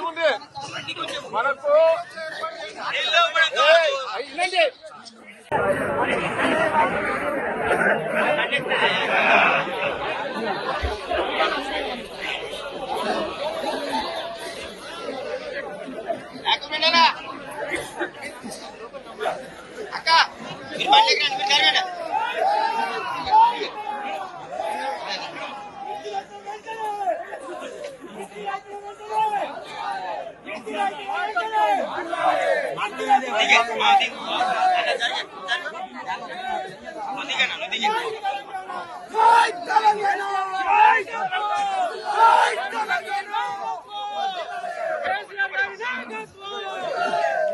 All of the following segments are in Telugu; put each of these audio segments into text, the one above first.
ఒక్క మనకు ఏం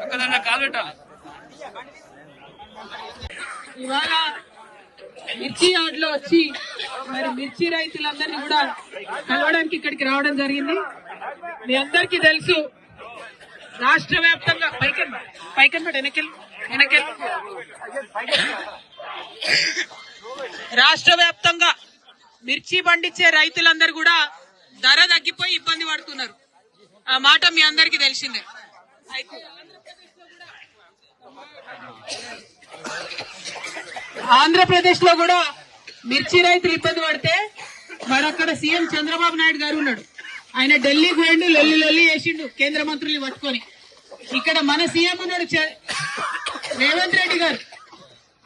అక్కడన్నా కాలు పెట్టాలి ఇవాళ మిర్చి యార్డ్లో వచ్చి మరి మిర్చి రైతులందరినీ కూడా కలవడానికి ఇక్కడికి రావడం జరిగింది. మీ అందరికీ తెలుసు రాష్ట్ర వ్యాప్తంగా పైకన్ పైకన్ పెట్టి వెనకెళ్ళి వెనకెళ్ళి. రాష్ట్ర వ్యాప్తంగా మిర్చి పండించే రైతులందరూ కూడా ధర తగ్గిపోయి ఇబ్బంది పడుతున్నారు. ఆ మాట మీ అందరికి తెలిసిందే. ఆంధ్రప్రదేశ్లో కూడా మిర్చి రైతులు ఇబ్బంది పడితే మరి అక్కడ సీఎం చంద్రబాబు నాయుడు గారు ఉన్నాడు. ఆయన ఢిల్లీకి పోయిండు లొల్లి లొల్లి చేసిండు కేంద్ర మంత్రుల్ని పట్టుకొని. ఇక్కడ మన సీఎం ఉన్నాడు రేవంత్ రెడ్డి గారు.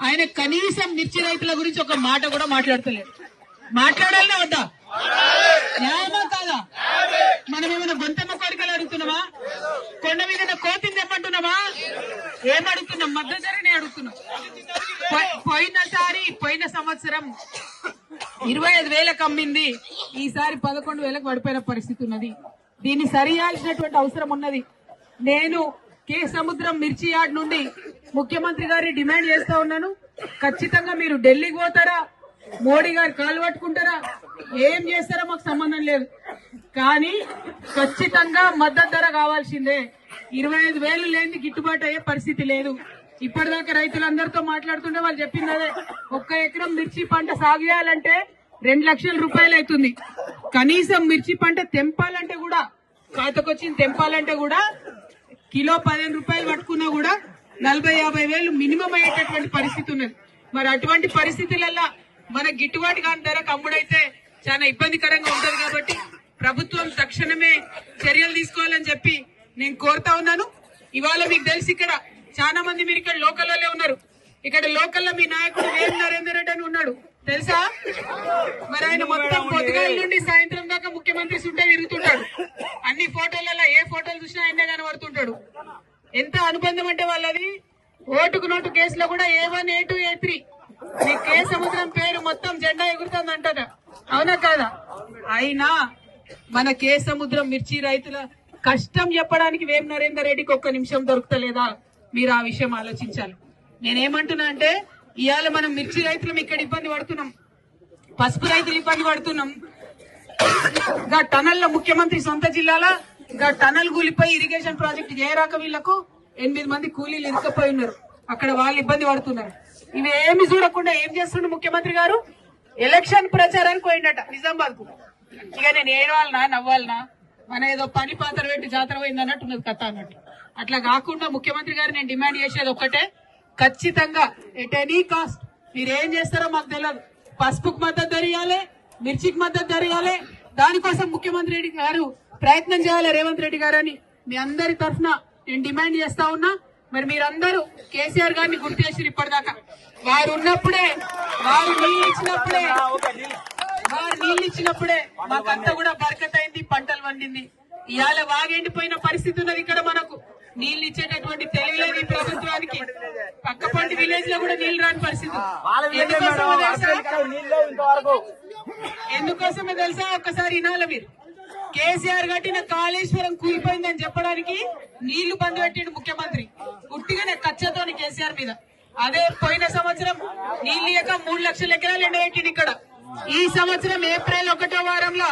ఆయన కనీసం మిర్చి రైతుల గురించి ఒక మాట కూడా మాట్లాడతలేదు. మాట్లాడాలనే వద్దా? న్యాయమా కాదా? మనం ఏమైనా గొంతమ్మ కోరికలు అడుగుతున్నామా? కొండ మీద కోతిని తెమ్మంటున్నామా? ఏం అడుగుతున్నాం? మద్దతు ధరనే అడుగుతున్నాం పోయినసారి పోయిన సంవత్సరం ఇరవై ఐదు వేలకు అమ్మింది. ఈసారి పదకొండు వేలకు పడిపోయిన పరిస్థితి ఉన్నది. దీన్ని సరియాల్సినటువంటి అవసరం ఉన్నది. నేను కే సముద్రం మిర్చి యార్డ్ నుండి ముఖ్యమంత్రి గారి డిమాండ్ చేస్తా ఉన్నాను. ఖచ్చితంగా మీరు ఢిల్లీకి పోతారా? మోడీ గారు కాలు పట్టుకుంటారా? ఏం చేస్తారో మాకు సంబంధం లేదు. కానీ ఖచ్చితంగా మద్దతు ధర కావాల్సిందే. ఇరవై ఐదు వేలు లేని గిట్టుబాటు అయ్యే పరిస్థితి లేదు. ఇప్పటిదాకా రైతులందరితో మాట్లాడుతుంటే వాళ్ళు చెప్పింది అదే. ఒక్క ఎకరం మిర్చి పంట సాగు చేయాలంటే రెండు లక్షల రూపాయలు అవుతుంది. కనీసం మిర్చి పంట తెంపాలంటే కూడా ఖాతకొచ్చింది తెంపాలంటే కూడా కిలో పదిహేను రూపాయలు పట్టుకున్నా కూడా నలభై యాభై వేలు మినిమం అయ్యేటటువంటి పరిస్థితి ఉన్నది. మరి అటువంటి పరిస్థితులలో మన గిట్టుబాటు కాని ధరకు అమ్ముడైతే చాలా ఇబ్బందికరంగా ఉంటుంది కాబట్టి ప్రభుత్వం తక్షణమే చర్యలు తీసుకోవాలని చెప్పి నేను కోరుతా ఉన్నాను. ఇవాళ మీకు తెలిసి ఇక్కడ చాలా మంది మీరు ఇక్కడ లోకల్ వాళ్ళే ఉన్నారు. ఇక్కడ లోకల్లో మీ నాయకుడు వేం నరేందర్ రెడ్డి అని ఉన్నాడు. తెలుసా? మరి ఆయన మొత్తం పొద్దుగాల నుండి సాయంత్రం దాకా ముఖ్యమంత్రి సుంటే తిరుగుతుంటాడు. అన్ని ఫోటోలలో ఏ ఫోటోలు చూసినా ఆయనే కనబడుతుంటాడు. ఎంత అనుబంధం అంటే వాళ్ళది? ఓటుకు నోటు కేసులో కూడా A one A two A three. మీ కే సముద్రం పేరు మొత్తం జెండా ఎగురుతుంది అంటదా అవునా కాదా? అయినా మన కే సముద్రం మిర్చి రైతుల కష్టం చెప్పడానికి వేం నరేందర్ రెడ్డికి ఒక్క నిమిషం దొరుకుతలేదా? మీరు ఆ విషయం ఆలోచించాలి. నేనేమంటున్నా అంటే ఇవాళ మనం మిర్చి రైతులం ఇక్కడ ఇబ్బంది పడుతున్నాం. పసుపు రైతులు ఇబ్బంది పడుతున్నాం. గా టనల్లో ముఖ్యమంత్రి సొంత జిల్లాల గా టనల్ కూలిపోయి ఇరిగేషన్ ప్రాజెక్ట్ చేయరాక వీళ్ళకు ఎనిమిది మంది కూలీలు ఇరుకపోయి ఉన్నారు. అక్కడ వాళ్ళు ఇబ్బంది పడుతున్నారు. ఇవి ఏమి చూడకుండా ఏం చేస్తుండ్రు ముఖ్యమంత్రి గారు? ఎలక్షన్ ప్రచారానికి పోయిండట నిజామాబాద్కు ఇక నేను ఏడవాలనా నవ్వాలనా? మన ఏదో పని పాత్ర పెట్టి జాతర పోయింది అన్నట్టు ఉన్నది కథ అన్నట్టు. అట్లా కాకుండా ముఖ్యమంత్రి గారు నేను డిమాండ్ చేసేది ఒక్కటే ఖచ్చితంగా ఎట్ ఎనీ కాస్ట్ మీరు ఏం చేస్తారో మాకు తెలియదు పసుపుకు మద్దతు ధరియాలి మిర్చికి మద్దతు ధరియాలి దానికోసం ముఖ్యమంత్రి రెడ్డి గారు ప్రయత్నం చేయాలి రేవంత్ రెడ్డి గారు అని మీ అందరి తరఫున నేను డిమాండ్ చేస్తా ఉన్నా. మరి మీరందరూ కేసీఆర్ గారిని గుర్తు చేసి ఇప్పటిదాకా. వారు ఉన్నప్పుడే వారు నీళ్ళు ఇచ్చినప్పుడే వారు నీళ్ళు ఇచ్చినప్పుడే మాకంతా కూడా బరకత్ అయింది పంటలు పండింది. ఇవాళ వాగెండిపోయిన పరిస్థితి ఉన్నది ఇక్కడ మనకు. నీళ్ళు ఇచ్చేటటువంటి తెలియలేదు ఈ ప్రభుత్వానికి. పక్కపంటి విలేజ్లో కూడా నీళ్ళు రాని పరిస్థితి. ఎందుకోసమో తెలుసా? ఒక్కసారి వినాలి మీరు? కేసీఆర్ కట్టిన కాళేశ్వరం కూలిపోయిందని చెప్పడానికి నీళ్ళు బంద్ పెట్టిండు ముఖ్యమంత్రి. ఉట్టిగానే కచ్చతోని కేసీఆర్ మీద. అదే పోయిన సంవత్సరం నీళ్ళు ఇయ్యక మూడు లక్షల ఎకరాలు ఎండబెట్టిండు ఇక్కడ. ఈ సంవత్సరం ఏప్రిల్ ఒకటో వారంలో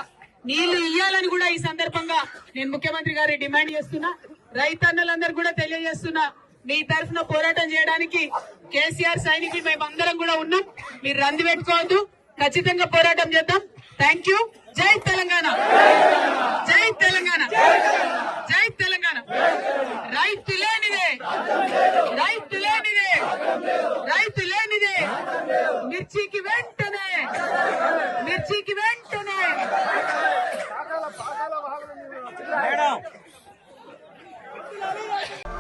నీళ్ళు ఇయ్యాలని కూడా ఈ సందర్భంగా నేను ముఖ్యమంత్రి గారి డిమాండ్ చేస్తున్నా. రైతన్నలందరూ కూడా తెలియజేస్తున్నా మీ తరఫున పోరాటం చేయడానికి కేసీఆర్ సైనికులు మేమందరం కూడా ఉన్నాం. మీరు రంది పెట్టుకోవద్దు. ఖచ్చితంగా పోరాటం చేద్దాం. థ్యాంక్ యూ జై తెలంగాణ. జై తెలంగాణ. జై తెలంగాణ. రైతు లేనిదే. రైతు లేనిదే. రైతు లేనిదే. మిర్చికి వెంటనే. మిర్చికి వెంటనే.